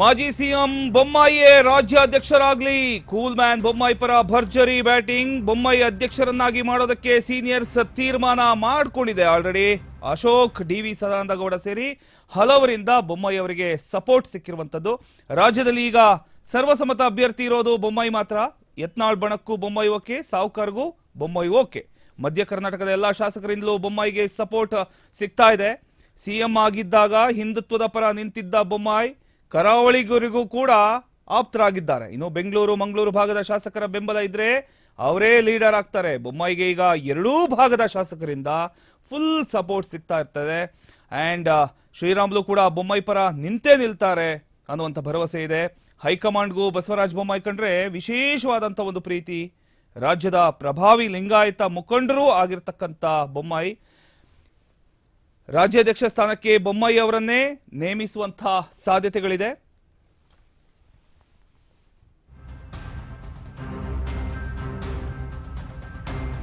ಮಾಜಿ ಸಿಎಂ ಬೊಮ್ಮಾಯಿಯೇ ರಾಜ್ಯಾಧ್ಯಕ್ಷರಾಗ್ಲಿ. ಕೂಲ್ ಮ್ಯಾನ್ ಬೊಮ್ಮಾಯಿ ಪರ ಭರ್ಜರಿ ಬ್ಯಾಟಿಂಗ್. ಬೊಮ್ಮಾಯಿ ಅಧ್ಯಕ್ಷರನ್ನಾಗಿ ಮಾಡೋದಕ್ಕೆ ಸೀನಿಯರ್ಸ್ ತೀರ್ಮಾನ ಮಾಡಿಕೊಂಡಿದೆ already. Ashok, D V Sadananda Gowda ಸೇರಿ ಹಲವರಿಂದ ಬೊಮ್ಮಾಯಿ ಅವರಿಗೆ ಸಪೋರ್ಟ್ ಸಿಕ್ಕಿರುವಂತದ್ದು ರಾಜ್ಯದಲ್ಲಿ ಈಗ ಸರ್ವಸಮ್ಮತ ಅಭ್ಯರ್ಥಿ ಇರೋದು ಬೊಮ್ಮಾಯಿ ಮಾತ್ರ. ಯತ್ನಾಳ್ ಬಣಕ್ಕೂ ಬೊಮ್ಮಾಯಿ ಓಕೆ, ಸಾವುಕಾರ್ಗೂ ಬೊಮ್ಮಾಯಿ ಓಕೆ. ಮಧ್ಯ ಕರ್ನಾಟಕದ ಎಲ್ಲಾ ಶಾಸಕರಿಂದಲೂ ಬೊಮ್ಮಾಯಿಗೆ ಸಪೋರ್ಟ್ ಸಿಗ್ತಾ ಇದೆ. ಸಿಎಂ ಆಗಿದ್ದಾಗ ಹಿಂದುತ್ವದ ಪರ ನಿಂತಿದ್ದ ಬೊಮ್ಮಾಯಿ. ಕರಾವಳಿಗರಿಗೂ ಕೂಡ ಆಪ್ತರಾಗಿದ್ದಾರೆ. ಇನ್ನು ಬೆಂಗಳೂರು, ಮಂಗಳೂರು ಭಾಗದ ಶಾಸಕರ ಬೆಂಬಲ ಇದ್ರೆ ಅವರೇ ಲೀಡರ್ ಆಗ್ತಾರೆ. ಬೊಮ್ಮಾಯಿಗೆ ಈಗ ಎರಡೂ ಭಾಗದ ಶಾಸಕರಿಂದ ಫುಲ್ ಸಪೋರ್ಟ್ ಸಿಗ್ತಾ ಇರ್ತದೆ. ಅಂಡ್ ಶ್ರೀರಾಮ್ಲು ಕೂಡ ಬೊಮ್ಮಾಯಿ ಪರ ನಿಂತೇ ನಿಲ್ತಾರೆ ಅನ್ನುವಂಥ ಭರವಸೆ ಇದೆ. ಹೈಕಮಾಂಡ್ಗೂ ಬಸವರಾಜ ಬೊಮ್ಮಾಯಿ ಕಂಡ್ರೆ ವಿಶೇಷವಾದಂಥ ಒಂದು ಪ್ರೀತಿ. ರಾಜ್ಯದ ಪ್ರಭಾವಿ ಲಿಂಗಾಯತ ಮುಖಂಡರೂ ಆಗಿರ್ತಕ್ಕಂಥ ಬೊಮ್ಮಾಯಿ. ರಾಜ್ಯಾಧ್ಯಕ್ಷ ಸ್ಥಾನಕ್ಕೆ ಬೊಮ್ಮಾಯಿ ಅವರನ್ನೇ ನೇಮಿಸುವಂತಹ ಸಾಧ್ಯತೆಗಳಿದೆ.